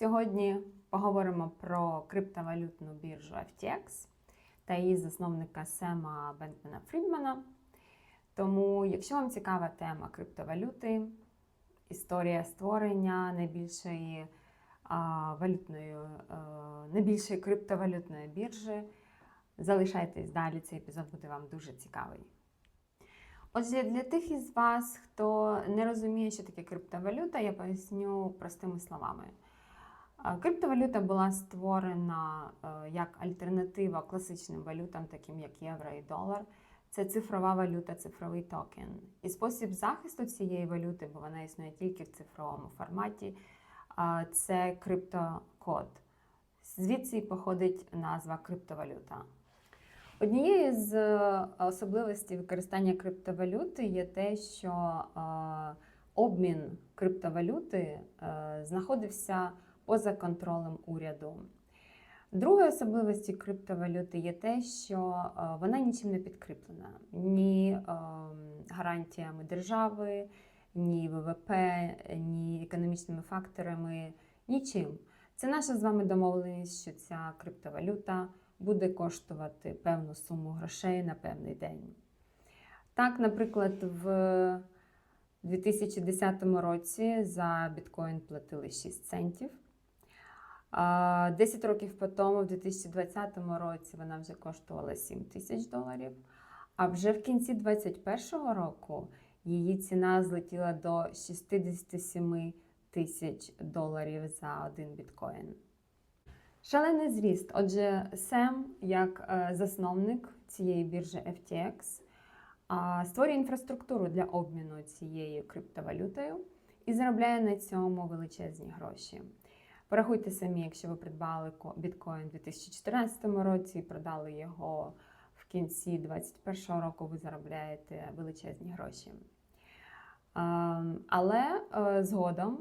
Сьогодні поговоримо про криптовалютну біржу FTX та її засновника Сема Бенкмена Фрідмана. Тому, якщо вам цікава тема криптовалюти, історія створення найбільшої а, валютної, а, найбільшої криптовалютної біржі, залишайтесь далі. Цей епізод буде вам дуже цікавий. Отже, для тих із вас, хто не розуміє, що таке криптовалюта, я поясню простими словами. Криптовалюта була створена е, як альтернатива класичним валютам, таким як євро і долар. Це цифрова валюта, цифровий токен. І спосіб захисту цієї валюти, бо вона існує тільки в цифровому форматі, це криптокод. Звідси походить назва криптовалюта. Однією з е, особливостей використання криптовалюти є те, що е, обмін криптовалюти знаходився поза контролем уряду. Другою особливістю криптовалюти є те, що е, вона нічим не підкріплена ні е, гарантіями держави, ні ВВП, ні економічними факторами, нічим. Це наша з вами домовленість, що ця криптовалюта буде коштувати певну суму грошей на певний день. Так, наприклад, в 2010 році за біткоін платили 6 центів. А 10 років по тому, в 2020 році, вона вже коштувала 7 тисяч доларів. А вже в кінці 2021 року її ціна злетіла до 67 тисяч доларів за один біткоін. Шалений зріст. Отже, Сем, як е, засновник цієї біржі FTX, створює інфраструктуру для обміну цією криптовалютою і заробляє на цьому величезні гроші. Порахуйте самі, якщо ви придбали біткоін у 2014 році і продали його в кінці 2021 року, ви заробляєте величезні гроші. Ем, Але е, згодом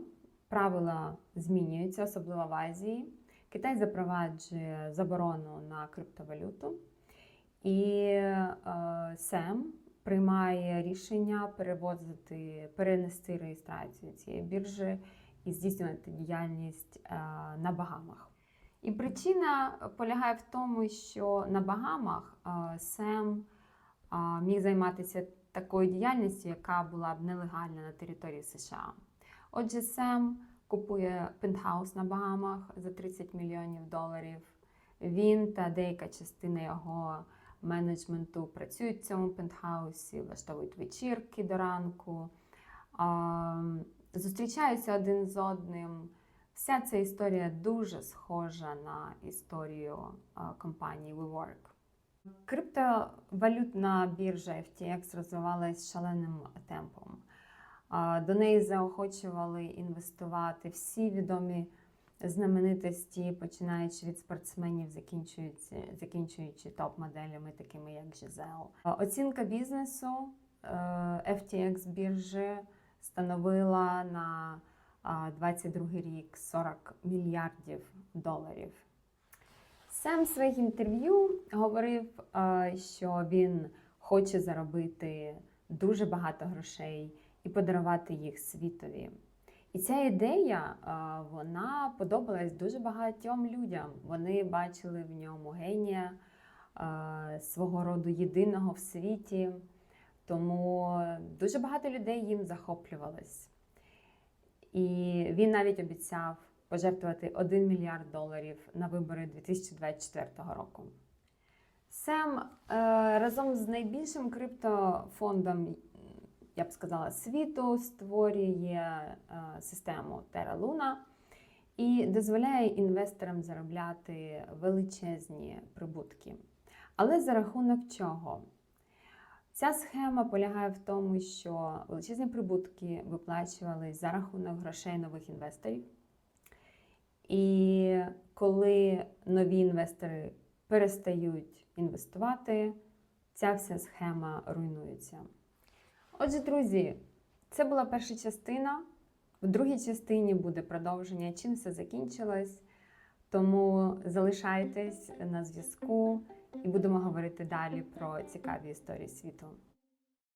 правила змінюються, особливо в Азії. Китай запроваджує заборону на криптовалюту, і е, СЕМ приймає рішення перевозити, перенести реєстрацію цієї біржі і здійснювати діяльність е, на Багамах. І причина полягає в тому, що на Багамах е, СЕМ е, міг займатися такою діяльністю, яка була б нелегальна на території США. Отже, СЕМ купує пентхаус на Багамах за 30 мільйонів доларів. Він та деяка частина його менеджменту працюють в цьому пентхаусі, влаштовують вечірки до ранку, а, зустрічаються один з одним. Вся ця історія дуже схожа на історію компанії WeWork. Криптовалютна біржа FTX розвивалась шаленим темпом. До неї заохочували інвестувати всі відомі знаменитості, починаючи від спортсменів, закінчуючи, закінчуючи топ-моделями, такими як. А, Оцінка бізнесу е, FTX біржі становила на 22 рік 40 мільярдів доларів. Сам в своїх інтерв'ю говорив, що він хоче заробити дуже багато грошей і подарувати їх світові. І ця ідея вона подобалась дуже багатьом людям. Вони бачили в ньому генія свого роду єдиного в світі. Тому дуже багато людей їм захоплювалось. І він навіть обіцяв пожертвувати 1 мільярд доларів на вибори 2024 року. Сем е, разом з найбільшим криптофондом, я б сказала, світу створює е, систему Terra Luna і дозволяє інвесторам заробляти величезні прибутки. Але за рахунок чого? Ця схема полягає в тому, що величезні прибутки виплачувались за рахунок грошей нових інвесторів. І коли нові інвестори перестають інвестувати, ця вся схема руйнується. Отже, друзі, це була перша частина. В другій частині буде продовження, чим все закінчилось. Тому залишайтесь на зв'язку і будемо говорити далі про цікаві історії світу.